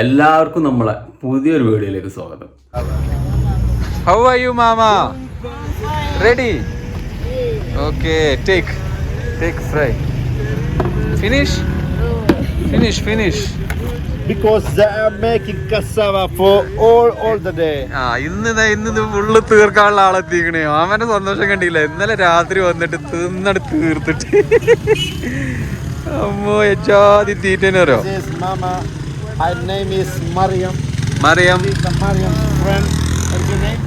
എല്ലാവർക്കും നമ്മളെ പുതിയൊരു വീഡിയോയിലേക്ക് സ്വാഗതം. How are you mama? Ready okay take take fry finish finish finish അവന്റെ സന്തോഷം കണ്ടില്ല? ഇന്നലെ രാത്രി വന്നിട്ട് തിന്നട് തീർത്തിട്ട്. അമ്മോ ചാതി മാമ Her name is Mariam. Mariam. She is Mariam's friend. What's your name?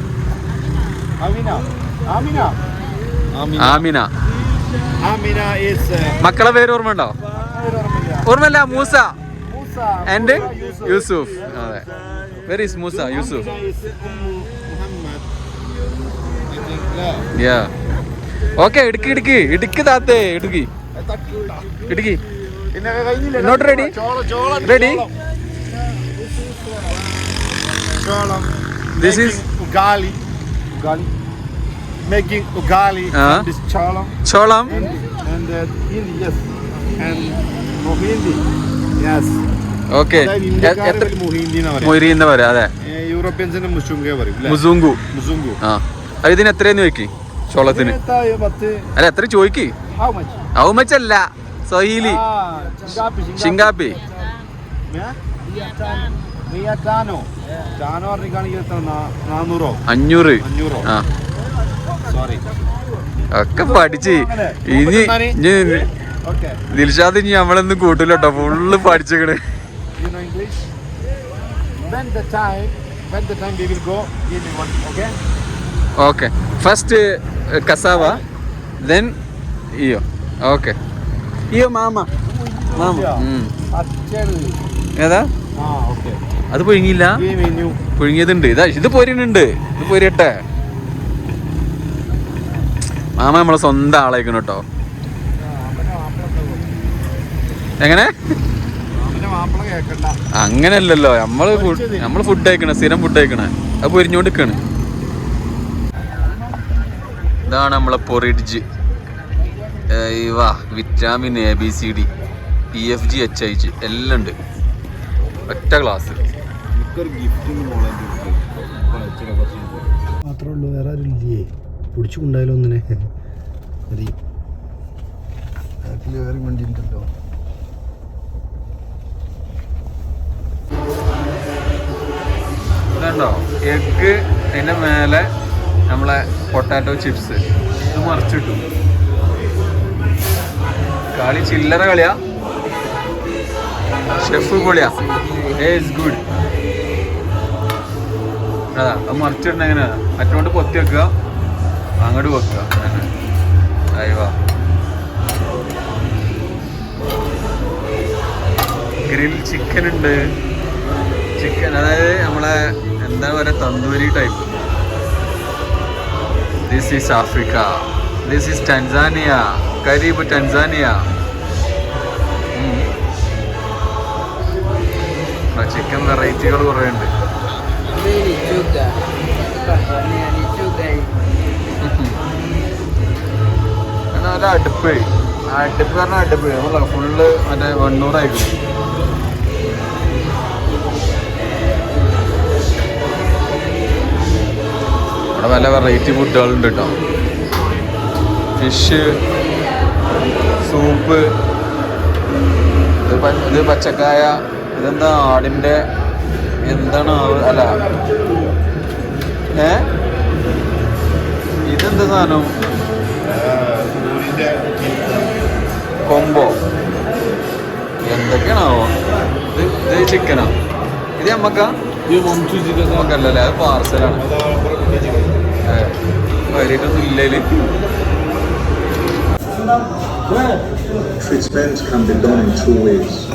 Amina. Amina. Amina. Amina. Amina is. Uh, മക്കളെ പേര് ഓർമ്മ ഉണ്ടോ ഓർമ്മല്ല Musa Musa. And Musa Yusuf അതെ very is Musa Yusuf. Ya okay Idukki Idukki Idukki താത്തേ ഇടുക്കി ഇടുക്കി പിന്നെ റെഡി Not ചോളം. This is- ugali. Ugali. Making ugali. And this cholam. ചോളം And, and uh, Hindi, yes. And Mohindi. Yes. Okay മൊയ്രി എന്ന് പറയാം അതെ യൂറോപ്യൻസിന്റെ മുസുങ്കെ പറയും മുസുങ്കു മുസുങ്കു ആ അത് ഇതിന് എത്രയെന്ന് ചോദിക്കി ചോളത്തിന് അല്ല എത്ര ചോദിക്കി how much? ഔമച്ചല്ല സഹീലി ഷിങ്കാപ്പി, അഞ്ഞൂറ്. ഒക്കെ പഠിച്ച്. ഇനി ദിൽഷാദ് ഇനി നമ്മളൊന്നും കൂട്ടില്ല കേട്ടോ ഫുള്ള് പഠിച്ചേക്കണ്? ഓക്കെ ഫസ്റ്റ് കസാവ ദെൻ ഇയോ ഓക്കെ ഇയോ മാമ മാമ. ഏതാ. അത് പുഴുങ്ങിയില്ല. പുഴുങ്ങിയതുണ്ട്. ഇതാ ഇത് പൊരിയുന്നുണ്ട് ഇത് പൊരിയട്ടെ. മാമ നമ്മളെ സ്വന്തം ആളായിക്കണം കേട്ടോ. എങ്ങനെ? അങ്ങനല്ലല്ലോ. നമ്മൾ നമ്മൾ ഫുഡ് കഴിക്കണ സ്ഥിരം ഫുഡ് കഴിക്കണ. അത് പൊരിഞ്ഞോണ്ടിരിക്കാണ് ഇതാണ് നമ്മളെ പൊറിഡ്ജ് വാ. Vitamin A B C D P F G H I G എല്ലാം ഉണ്ട്. ഒറ്റ മോളെ മാത്രമേ ഉള്ളൂ വേറെ ആരും ഇല്ലേ? പിടിച്ചു കൊണ്ടായാലോ ഒന്നിനെ? മതി. വേറെ വണ്ടി ഉണ്ടല്ലോ ഇതുണ്ടോ? എഗ് അതിന്റെ മേലെ നമ്മളെ പൊട്ടാറ്റോ ചിപ്സ് ഇത് മറിച്ചിട്ടു. കളി ചില്ലറ കളിയാ. ഷെഫ് പൊളിയാ ഗുഡ് അതാ അത് മറിച്ചിടണ എങ്ങനെയാ? മറ്റോണ്ട് പൊത്തി വെക്കുക. അങ്ങോട്ട് വെക്കുക അയ്യോ ഗ്രിൽ ചിക്കൻ ഉണ്ട്. ചിക്കൻ അതായത് നമ്മളെ എന്താ പറയുക tandoori type this is Africa this is Tanzania കരീബ് Tanzania chicken വെറൈറ്റികൾ കുറേ ഉണ്ട് നല്ല അടുപ്പ്. അടുപ്പ് പറഞ്ഞാൽ അടുപ്പ്. നമ്മളെ ഫുള്ള് മറ്റേ വണ്ണൂറായിരിക്കും ഇവിടെ പല വെറൈറ്റി ഫുഡുകളുണ്ട് കേട്ടോ ഫിഷ് സൂപ്പ് ഇത് പച്ചക്കായ ഇതെന്താ ആടിന്റെ എന്താണ് അല്ല. ഏ? ഇതെന്ത് സാധനം? കൊമ്പോ? എന്തൊക്കെയാണാവോ? ഇത് ഇത് ചിക്കനോ ഇത് നമ്മക്കാ? നമുക്കല്ലല്ലേ അത് പാർസലാണ് കാര്യമായിട്ടൊന്നും ഇല്ലേൽ. Treatment can be done in two ways.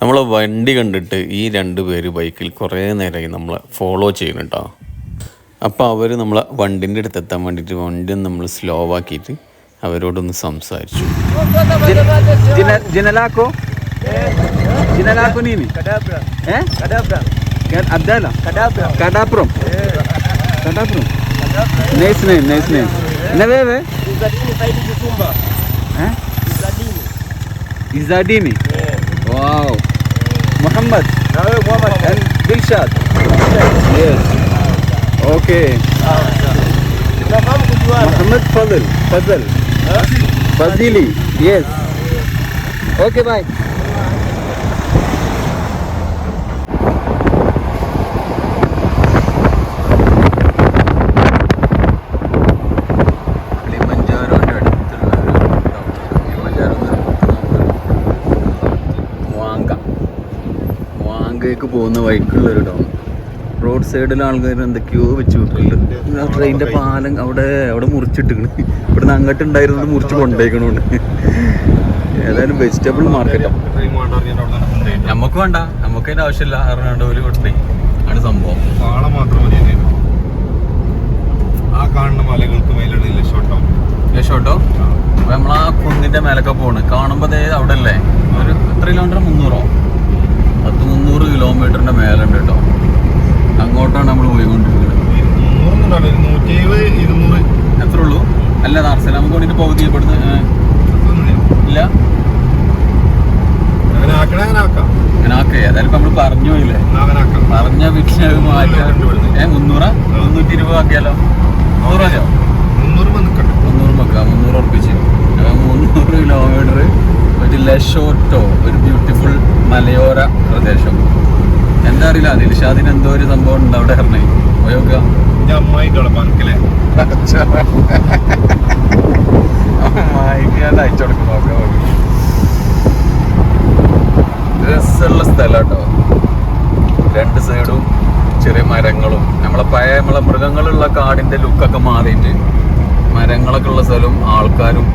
നമ്മളെ വണ്ടി കണ്ടിട്ട് ഈ രണ്ട് പേര് ബൈക്കിൽ കുറേ നേരമായി നമ്മളെ ഫോളോ ചെയ്യണം കേട്ടോ അപ്പോൾ അവർ നമ്മളെ വണ്ടിന്റെ അടുത്ത് എത്താൻ വേണ്ടിയിട്ട് വണ്ടി നമ്മൾ സ്ലോ ആക്കിയിട്ട് അവരോടൊന്ന് സംസാരിച്ചു. ജിനലാക്കോ? നീ? നൈസ് വേവേ. محمد. محمد دلشاد يس محمد فضل. فضل. فضيلي. يس أوكي باي വാങ്കയ്ക്ക് പോകുന്ന വഴിക്കുള്ള ഒരു ടൗൺ റോഡ് സൈഡിൽ ആൾക്കാർ എന്തൊക്കെയോ വെച്ച് വിട്ടിട്ടുണ്ട്. ആ ട്രെയിനിന്റെ പാലം അവിടെ അവിടെ മുറിച്ചിട്ടിക്കണ്. ഇവിടുന്ന് അങ്ങോട്ട് ഉണ്ടായിരുന്നത് മുറിച്ച് കൊണ്ടേക്കണുണ്ട് ഏതായാലും വെജിറ്റബിൾ മാർക്കറ്റാണ് നമുക്ക് വേണ്ട. നമുക്ക് അതിന്റെ ആവശ്യമില്ല. അറിയാണ്ട് ഒരു കൊണ്ടേ ആണ് സംഭവം. ആ കാണുന്ന മലകൾക്ക് മേലുള്ള ഷോട്ടോ? യശോട്ടോ നമ്മൾ നമ്മളാ കുന്നിന്റെ മേലൊക്കെ പോണ്. കാണുമ്പോ ദേ അവിടെ അല്ലേ ഒരു എത്ര കിലോമീറ്റർ? മുന്നൂറോ? മുന്നൂറ് കിലോമീറ്ററിന്റെ മേലുണ്ട് കേട്ടോ. അങ്ങോട്ടാണ് നമ്മൾ പോയിക്കൊണ്ടിരിക്കുന്നത്. എത്ര ഉള്ളൂ. അല്ല ദാർസലാമക്ക് വേണ്ടിട്ട് പകുതി ഇവിടുന്ന് ഇല്ല? ഏതായാലും നമ്മൾ പറഞ്ഞു പോയില്ലേ? പറഞ്ഞ അത് മാറ്റാൻ. ഏ മുന്നൂറാ? മുന്നൂറ്റി ഇരുപത് ആക്കിയാലോ? നൂറ് മതിയോ മുന്നൂറ് മുന്നൂറ് വെക്കാം. മുന്നൂറ് ഉറപ്പിച്ച്. മുന്നൂറ് കിലോമീറ്റർ ഒരു ലഷോട്ടോ ഒരു ബ്യൂട്ടിഫുൾ മലയോര പ്രദേശം. എന്താ അറിയില്ല ദിൽഷാദിന് എന്തോ ഒരു സംഭവം ഉണ്ട് അവിടെ ഇറങ്ങി പോയോക്ക രസമുള്ള സ്ഥലം കേട്ടോ രണ്ട് സൈഡും ചെറിയ മരങ്ങളും. നമ്മളെ പഴയ നമ്മളെ മൃഗങ്ങളുള്ള കാടിന്റെ ലുക്കൊക്കെ മാറിയിട്ട് മരങ്ങളൊക്കെ ഉള്ള സ്ഥലവും ആൾക്കാരും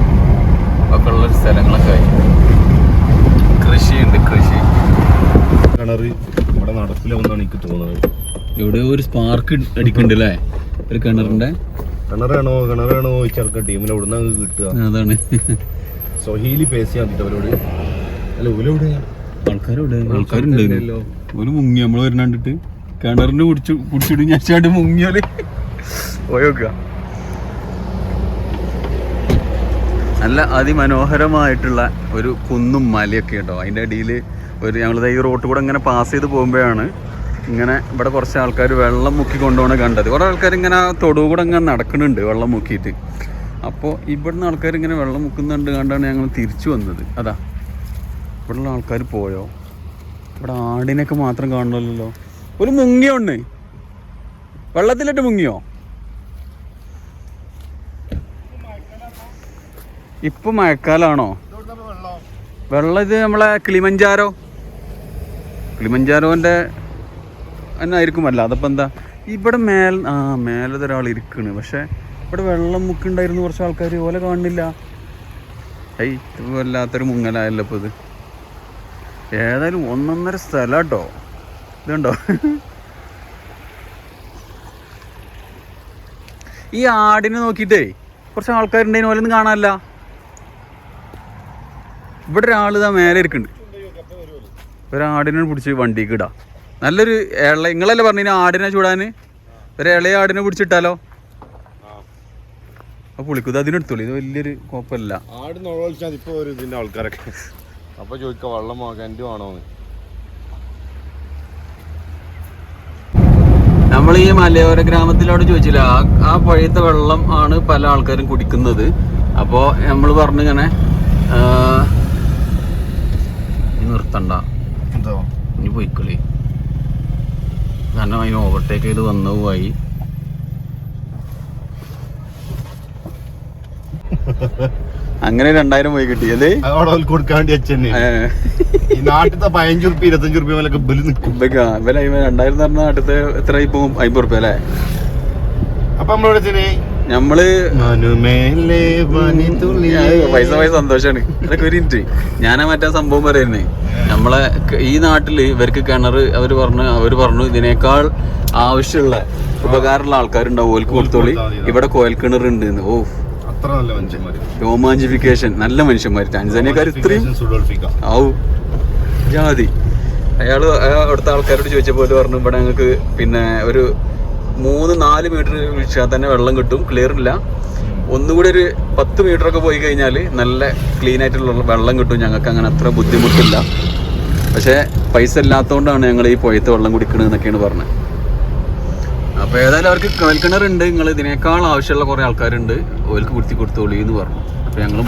ഒക്കെ ഉള്ള സ്ഥലങ്ങളൊക്കെ ആയി. എവിടെയോ ഒരു സ്പാർക്ക് അടിക്കുന്നുണ്ട് അല്ലേ ഒരു കിണറിന്റെ? കിണറാണോ കിണറാണോ ചെറുക്ക ടീമിന് എവിടെ നിന്ന് കിട്ടുക? അതാണ്. സൊഹീലി പേസി അവരോട്? അല്ല ഓലെവിടെ ആൾക്കാരോട് ആൾക്കാരുണ്ടല്ലോ ഒരു മുങ്ങി നമ്മൾ വരുന്നുണ്ടിട്ട് കിണറിന് കുടിച്ചു കുടിച്ചിട്ട് ഞാച്ചാണ്ട് മുങ്ങിയാൽ. പോയോക്ക നല്ല അതിമനോഹരമായിട്ടുള്ള ഒരു കുന്നും മലയൊക്കെ ഉണ്ടോ? അതിന്റെ അടിയിൽ ഒരു ഞങ്ങളിത് ഈ റോട്ട് കൂടെ ഇങ്ങനെ പാസ് ചെയ്ത് പോകുമ്പോഴാണ് ഇങ്ങനെ ഇവിടെ കുറച്ച് ആൾക്കാർ വെള്ളം മുക്കി കൊണ്ടുപോകണ കണ്ടത്. കുറേ ആൾക്കാർ ഇങ്ങനെ തൊടുവ് കൂടെ ഇങ്ങനെ നടക്കുന്നുണ്ട് വെള്ളം മുക്കിയിട്ട്. അപ്പോൾ ഇവിടുന്ന് ആൾക്കാർ ഇങ്ങനെ വെള്ളം മുക്കുന്നുണ്ട് കണ്ടാണ് ഞങ്ങൾ തിരിച്ചു വന്നത്. അതാ ഇവിടെയുള്ള ആൾക്കാർ പോയോ? ഇവിടെ ആടിനൊക്കെ മാത്രം കാണണമല്ലോ ഒരു മുങ്ങിയോ ഉണ്ട് വെള്ളത്തിലിട്ട് മുങ്ങിയോ? ഇപ്പൊ മഴക്കാലാണോ? വെള്ളം ഇത് നമ്മളെ കിളിമഞ്ചാരോ? കിളിമഞ്ചാരോന്റെ തന്നെ ആയിരിക്കും അല്ല അതപ്പോൾ എന്താ? ഇവിടെ മേൽ ആ മേലത്തെ ഒരാൾ ഇരിക്കണ്. പക്ഷെ ഇവിടെ വെള്ളം മുക്കുണ്ടായിരുന്നു കുറച്ച് ആൾക്കാർ ഓലെ കാണുന്നില്ല ഐ വല്ലാത്തൊരു മുങ്ങലായല്ലോ ഇപ്പോൾ ഇത്. ഏതായാലും ഒന്നൊന്നര സ്ഥലം കേട്ടോ ഇതുണ്ടോ? ഈ ആടിനെ നോക്കിയിട്ടേ കുറച്ച് ആൾക്കാരുണ്ടെങ്കിൽ പോലെ ഒന്നും കാണാനല്ല. ഇവിടെ ഒരാൾ ഇതാ മേലെ ഇരിക്കുന്നുണ്ട് ഒരാടിനെ പിടിച്ച് വണ്ടിക്ക് ഇടാം. നല്ലൊരു ഇള നിങ്ങളല്ലേ പറഞ്ഞു ആടിനെ ചൂടാന്? ഒരു ഇളയ ആടിനെ പിടിച്ചിട്ടാലോ? അപ്പൊ പുളിക്കുത് അതിനെടുത്തോളൂ ഇത് വലിയൊരു കുഴപ്പമില്ല. ആട് നോളിച്ചാൽ ഇപ്പൊ ഒരു ഇതിന്റെ ആൾക്കാരൊക്കെ. അപ്പൊ ചോദിക്ക വെള്ളം കിണറ്റ് ആണോ നമ്മൾ ഈ മലയോര ഗ്രാമത്തിലോട് ചോദിച്ചില്ല. ആ ആ പഴയത്തെ വെള്ളം ആണ് പല ആൾക്കാരും കുടിക്കുന്നത്. അപ്പോൾ നമ്മൾ പറഞ്ഞിങ്ങനെ നിർത്തണ്ട എന്തോ ഇനി പോയിക്കളി കാരണം അതിന് ഓവർടേക്ക് ചെയ്ത് വന്നു പോയി. അങ്ങനെ രണ്ടായിരം പോയി കിട്ടിയത് അവിടെ കൊടുക്കാൻ വേണ്ടി അച്ഛനെ ഈ നാട്ടിലത്തെ പതിനഞ്ചു റുപ്യ ഇരുപത്തഞ്ചു റുപ്യ മേലൊക്കെ ബലി നിൽക്കും രണ്ടായിരം എന്ന് പറഞ്ഞ നാട്ടിലത്തെ എത്ര ഇപ്പം അമ്പത് റുപ്യ അല്ലേ? അപ്പൊ നമ്മളോട് അച്ഛനെ? നമ്മൾ പൈസ പൈസ സന്തോഷാണ്. ഇതൊക്കെ ഒരു ഇന്റ് ഞാനാ മറ്റേ സംഭവം പറയുന്നേ. നമ്മളെ ഈ നാട്ടിൽ ഇവർക്ക് കിണർ അവർ പറഞ്ഞു അവർ പറഞ്ഞു ഇതിനേക്കാൾ ആവശ്യമുള്ള ഉപകാരമുള്ള ആൾക്കാരുണ്ടാവും. ഓൽക്ക് കൊടുത്തോളി. ഇവിടെ കോയൽ കിണർ ഉണ്ട് ഓ മനുഷ്യന്മാര്. രോമാഞ്ചിഫിക്കേഷൻ. നല്ല മനുഷ്യന്മാർ ടാൻസാനിയക്കാർ ഇത്രയും ആവു ജാതി. അയാൾ അവിടുത്തെ ആൾക്കാരോട് ചോദിച്ചപ്പോൾ പറഞ്ഞു ഇവിടെ ഞങ്ങൾക്ക് പിന്നെ ഒരു മൂന്ന് നാല് മീറ്റർ വീഴ്ചാൽ തന്നെ വെള്ളം കിട്ടും. ക്ലിയർ ഇല്ല. ഒന്നുകൂടി ഒരു പത്ത് മീറ്റർ ഒക്കെ പോയി കഴിഞ്ഞാൽ നല്ല ക്ലീൻ ആയിട്ടുള്ള വെള്ളം കിട്ടും. ഞങ്ങൾക്ക് അങ്ങനെ അത്ര ബുദ്ധിമുട്ടില്ല. പക്ഷേ പൈസ ഇല്ലാത്തതുകൊണ്ടാണ് ഞങ്ങൾ ഈ പുഴത്ത് വെള്ളം കുടിക്കണത് എന്നൊക്കെയാണ് പറഞ്ഞത്. അപ്പോൾ ഏതായാലും അവർക്ക് കൽക്കിണറുണ്ട് നിങ്ങൾ ഇതിനേക്കാൾ ആവശ്യമുള്ള കുറേ ആൾക്കാരുണ്ട്. ഓർക്ക് കുടുത്തി കൊടുത്തോളി എന്ന് പറഞ്ഞു. ഞങ്ങൾ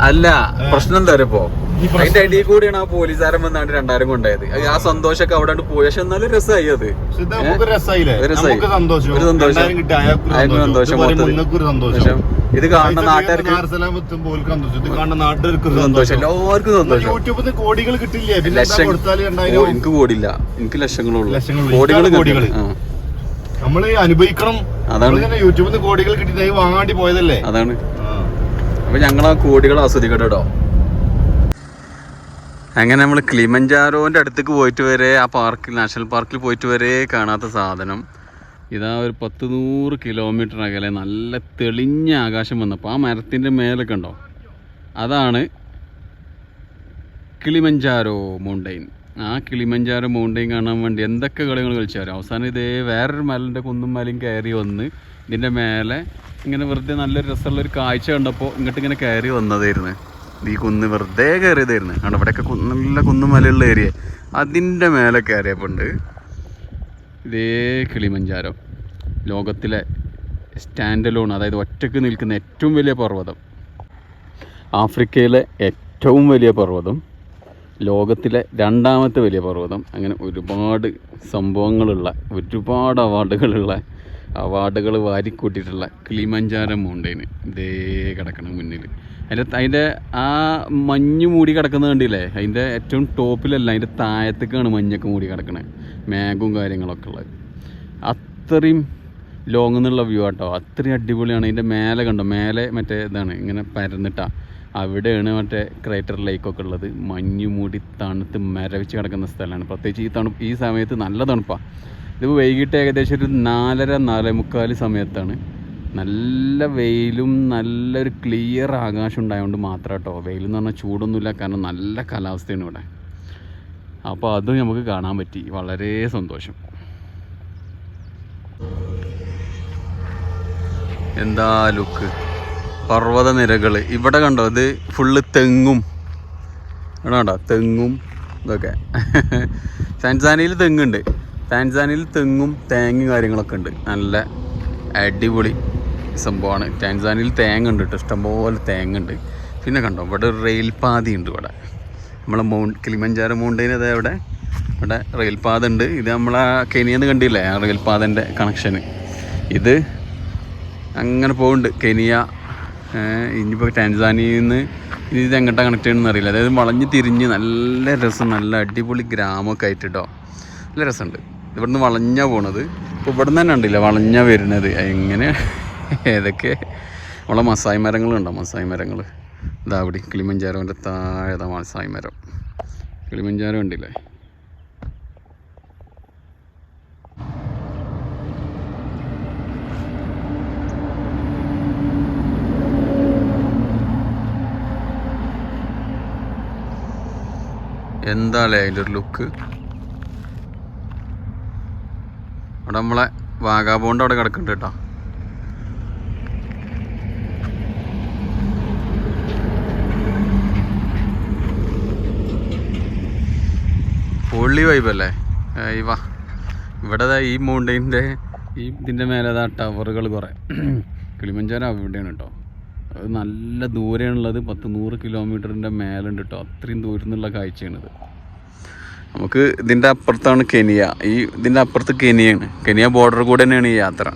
അല്ല പ്രശ്നം എന്താ പറയുക ഇപ്പോ? അതിന്റെ അടിയിൽ കൂടിയാണ് ആ പോലീസുകാരൻ വന്നാണ്ട് രണ്ടായിരം കൊണ്ടായത്. ആ സന്തോഷമൊക്കെ അവിടെ പോയി. പക്ഷെ എന്നാലും രസമായി അത്. രസമായി. ഒരു സന്തോഷം. സന്തോഷം. പക്ഷെ ഇത് കാണുന്ന നാട്ടുകാർക്ക് സന്തോഷം. എല്ലാവർക്കും സന്തോഷം. യൂട്യൂബിൽ കോടികൾ കിട്ടില്ലേ? ലക്ഷം എനിക്ക് കോടിയില്ല എനിക്ക് ലക്ഷങ്ങളുള്ളൂ കോടികൾ കോടികൾ നമ്മൾ അനുഭവിക്കണം. അതാണ്. യൂട്യൂബിൽ നിന്ന് കോടികൾ കിട്ടി വാങ്ങാണ്ടി പോയതല്ലേ? അതാണ്. അപ്പൊ ഞങ്ങൾ ആ കോടികൾ ആസ്വദിക്കട്ടെ കേട്ടോ അങ്ങനെ നമ്മൾ ക്ലിമഞ്ചാരോന്റെ അടുത്തേക്ക് പോയിട്ട് വരെ ആ പാർക്കിൽ നാഷണൽ പാർക്കിൽ പോയിട്ട് വരെ കാണാത്ത സാധനം. ഇതാ ഒരു പത്ത് നൂറ് കിലോമീറ്റർ അകലെ നല്ല തെളിഞ്ഞ ആകാശം വന്നപ്പോൾ ആ മരത്തിന്റെ മേലൊക്കെ ഉണ്ടോ? അതാണ് കിളിമഞ്ചാരോ മൗണ്ടെയിൻ ആ കിളിമഞ്ചാര മൗണ്ടൈൻ കാണാൻ വേണ്ടി എന്തൊക്കെ കളികൾ കളിച്ചാലും അവസാനം ഇതേ വേറൊരു മലന്റെ കുന്നും മലയും കയറി വന്ന് ഇതിന്റെ മേലെ ഇങ്ങനെ വെറുതെ നല്ലൊരു രസമുള്ളൊരു കാഴ്ച കണ്ടപ്പോൾ ഇങ്ങോട്ട് ഇങ്ങനെ കയറി വന്നതായിരുന്നു. ഈ കുന്ന് വെറുതെ കയറിയതായിരുന്നു. കാരണം ഇവിടെയൊക്കെ നല്ല കുന്നും മലയുള്ള ഏരിയ. അതിന്റെ മേലെ കയറിയപ്പോണ്ട് ഇതേ കിളിമഞ്ചാരം. ലോകത്തിലെ സ്റ്റാൻഡ് ലോൺ അതായത് ഒറ്റയ്ക്ക് നിൽക്കുന്ന ഏറ്റവും വലിയ പർവതം. ആഫ്രിക്കയിലെ ഏറ്റവും വലിയ പർവതം ലോകത്തിലെ രണ്ടാമത്തെ വലിയ പർവതം. അങ്ങനെ ഒരുപാട് സംഭവങ്ങളുള്ള ഒരുപാട് അവാർഡുകളുള്ള അവാർഡുകൾ വാരിക്കൂട്ടിയിട്ടുള്ള കിളിമഞ്ചാരം മൗണ്ടെയിന് ഇതേ കിടക്കണം മുന്നിൽ അതിന്റെ അതിന്റെ ആ മഞ്ഞ് മൂടി കിടക്കുന്നത് കണ്ടില്ലേ? അതിന്റെ ഏറ്റവും ടോപ്പിലല്ല അതിന്റെ താഴത്തേക്കാണ് മഞ്ഞൊക്കെ മൂടി കിടക്കണത് മേഘവും കാര്യങ്ങളൊക്കെ ഉള്ളത്. അത്രയും ലോങ് എന്നുള്ള വ്യൂ ആട്ടോ. അത്രയും അടിപൊളിയാണ്. അതിന്റെ മേലെ കണ്ടോ? മേലെ മറ്റേ ഇതാണ് ഇങ്ങനെ പരന്നിട്ടാ. അവിടെയാണ് മറ്റേ ക്രേറ്റർ ലേക്കൊക്കെ ഉള്ളത്. മഞ്ഞ് മൂടി തണുത്ത് മരവിച്ച് കിടക്കുന്ന സ്ഥലമാണ്. പ്രത്യേകിച്ച് ഈ തണുപ്പ് ഈ സമയത്ത് നല്ല തണുപ്പാണ് ഇതിപ്പോൾ വൈകിട്ട് ഏകദേശം ഒരു നാലര നാലേ മുക്കാൽ സമയത്താണ്. നല്ല വെയിലും നല്ലൊരു ക്ലിയർ ആകാശം ഉണ്ടായതുകൊണ്ട് മാത്രം കേട്ടോ വെയിലെന്ന് പറഞ്ഞാൽ ചൂടൊന്നുമില്ല. കാരണം നല്ല കാലാവസ്ഥയാണ് ഇവിടെ. അപ്പോൾ അതും നമുക്ക് കാണാൻ പറ്റി. വളരെ സന്തോഷം. എന്താ ലുക്ക്? പർവത ഇവിടെ കണ്ടോ ഇത് ഫുള്ള് തെങ്ങും. ഇവിടെ കണ്ടോ തെങ്ങും ഇതൊക്കെ. താൻസാനിയിൽ തെങ്ങുണ്ട്. താൻസാനിയിൽ തെങ്ങും തേങ്ങയും കാര്യങ്ങളൊക്കെ ഉണ്ട്. നല്ല അടിപൊളി സംഭവമാണ്. ടാൻസാനിയയിൽ തേങ്ങ ഉണ്ട് കേട്ടോ. ഇഷ്ടംപോലെ തേങ്ങ ഉണ്ട്. പിന്നെ കണ്ടോ ഇവിടെ ഒരു റെയിൽപാതി ഉണ്ട് ഇവിടെ. നമ്മളെ മൗണ്ട് കിളിമഞ്ചാര മൗണ്ടൈൻ അതേ ഇവിടെ. ഇവിടെ റെയിൽപാത ഉണ്ട്. ഇത് നമ്മളെ കെനിയെന്ന് കണ്ടില്ലേ? ആ റെയിൽപാതന്റെ കണക്ഷന് ഇത് അങ്ങനെ പോകുന്നുണ്ട് കെനിയ ഇനിയിപ്പോൾ ടാൻസാനിയിൽ നിന്ന് ഇനി ഇത് എങ്ങോട്ടാണ് കണക്ട് ചെയ്യണമെന്ന് അറിയില്ല. അതായത് വളഞ്ഞ് തിരിഞ്ഞ് നല്ല രസം നല്ല അടിപൊളി ഗ്രാമമൊക്കെ ആയിട്ട് കേട്ടോ നല്ല രസമുണ്ട്. ഇവിടുന്ന് വളഞ്ഞാ പോണത്. ഇപ്പോൾ ഇവിടെ തന്നെ ഉണ്ടല്ല വളഞ്ഞാ വരുന്നത്. എങ്ങനെ? ഏതൊക്കെ? നമ്മളെ മസായി മരങ്ങളുണ്ടോ മസായ് മരങ്ങൾ ഇതാ അവിടെ കിളിമഞ്ചാരോന്റെ താഴെ മസായ് മരം. കിളിമഞ്ചാരം ഉണ്ടില്ലേ? എന്താല്ലേ അതിന്റെ ഒരു ലുക്ക്? അവിടെ നമ്മളെ വാഗാബോണ്ട് അവിടെ കിടക്കുന്നുണ്ട് കേട്ടോ. പൊള്ളി വൈബല്ലേ? വാ. ഇവിടെ ഈ മൗണ്ടൈന്റെ ഈ ഇതിന്റെ മേലെ ടവറുകൾ കുറേ. കിളിമഞ്ചാരം അവിടെയാണ് കേട്ടോ. നല്ല ദൂരെയാണുള്ളത്. പത്ത് നൂറ് കിലോമീറ്ററിന്റെ മേലുണ്ട് കേട്ടോ അത്രയും ദൂരം നിന്നുള്ള കാഴ്ചയാണിത്. നമുക്ക് ഇതിന്റെ അപ്പുറത്താണ് കെനിയ. ഈ ഇതിന്റെ അപ്പുറത്ത് കെനിയാണ്. കെനിയ ബോർഡർ കൂടെ തന്നെയാണ് ഈ യാത്ര.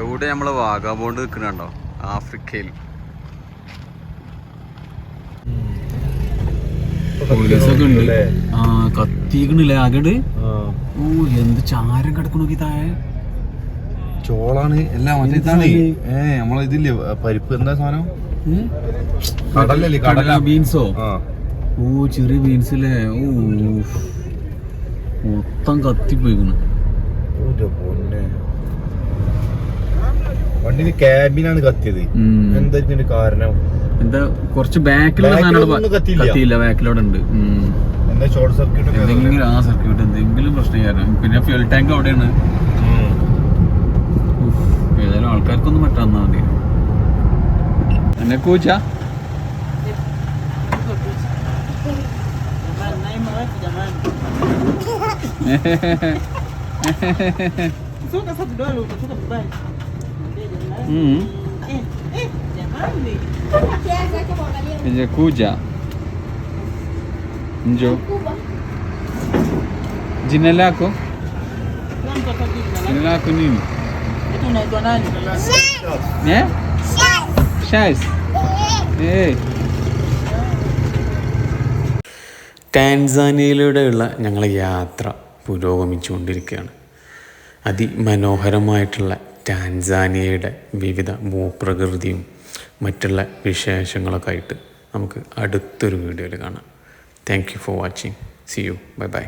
എവിടെ നമ്മൾ വാഗാബോണ്ട് നിൽക്കുന്നുണ്ടോ ആഫ്രിക്കയിൽ. പോലീസൊക്കെ ഉണ്ട്. ആ കത്തിക്കണില്ലേ അകട് ഓ എന്ത് ചാരം കിടക്കണു താഴെ? ചോളാണ്. എല്ലാം മറ്റേ ഇതാണ്. ഏ നമ്മളെ ഇതില്ലേ പരിപ്പ് എന്താ സാധനം? കടലല്ലേ കടല ബീൻസോ? ഓ ചെറിയ ബീൻസ് അല്ലേ ഓ മൊത്തം കത്തിപ്പോയിക്കണ്. വണ്ടിന്റെ ക്യാബിനാണ് കത്തിയത്. എന്താ ഇതിന്റെ കാരണം? എന്താ കുറച്ച് ബാക്കിലുള്ള സാധനങ്ങൾ കത്തിയില്ല. കത്തിയില്ല ഉണ്ട്. ഉം. ഷോർട്ട് സർക്യൂട്ട് എന്തെങ്കിലും ആ സർക്യൂട്ട് എന്തെങ്കിലും പ്രശ്നം കാരണം. പിന്നെ ഫ്യൂൽ ടാങ്ക് അവിടെയാണ്. ആൾക്കാർക്കൊന്നും പറ്റാന്നാ മതി. എന്നെ കൂച്ച Suka Mm. Eh, eh, jamani. Ije kuja njo jina lako jina lako nini eh? Eh. ടാൻസാനിയയിലൂടെയുള്ള ഞങ്ങളെ യാത്ര പുരോഗമിച്ചുകൊണ്ടിരിക്കുകയാണ് അതിമനോഹരമായിട്ടുള്ള ടാൻസാനിയയുടെ വിവിധ ഭൂപ്രകൃതിയും മറ്റുള്ള വിശേഷങ്ങളൊക്കെ ആയിട്ട് നമുക്ക് അടുത്തൊരു വീഡിയോയിൽ കാണാം. Thank you for watching see you bye bye